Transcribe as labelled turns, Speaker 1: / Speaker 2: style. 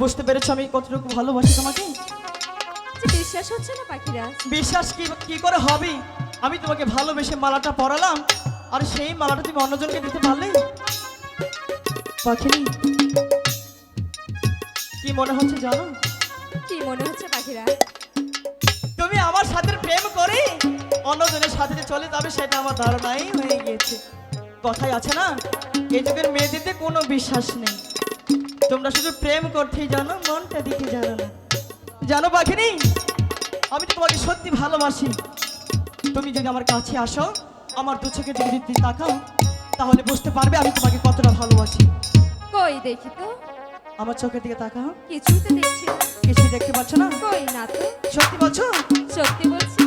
Speaker 1: বুঝতে পেরেছ আমি কতটুকু ভালোবাসি তোমাকে?
Speaker 2: যে বিশ্বাস হচ্ছে না পাখিরা?
Speaker 1: বিশ্বাস কি কি করে হবে? আমি তোমাকে ভালোবেসে মালাটা পরালাম আর সেই মালাটা তুমি অন্যজনকে দিতে পারলে? পাখিনি। কি মনে হচ্ছে জানো?
Speaker 2: কি মনে হচ্ছে পাখিরা?
Speaker 1: তুমি আমার সাথে প্রেম করে অন্যজনের সাথে যে চলে যাবে সেটা আমার ধারণাই হয়ে গিয়েছে। কথাই আছে না? এই যুগের মেয়েদেরতে কোনো বিশ্বাস নেই। তোমরা শুধু প্রেম করতেই জানো মনটা দিতে জানো না। জানো পাখিনি আমি তো তোমাকে সত্যি ভালোবাসি। তুমি যদি আমার কাছে আসো আমার দু চোখে যদি যদি তাকাও তাহলে বুঝতে পারবে আমি তোমাকে কতটা ভালোবাসি।
Speaker 2: কই দেখি তো।
Speaker 1: আমার চোখের দিকে তাকাও।
Speaker 2: কিছুই তো দেখছি না।
Speaker 1: কিছুই দেখতে পাচ্ছ না?
Speaker 2: কই না তো।
Speaker 1: সত্যি বলছো?
Speaker 2: সত্যি বলছি।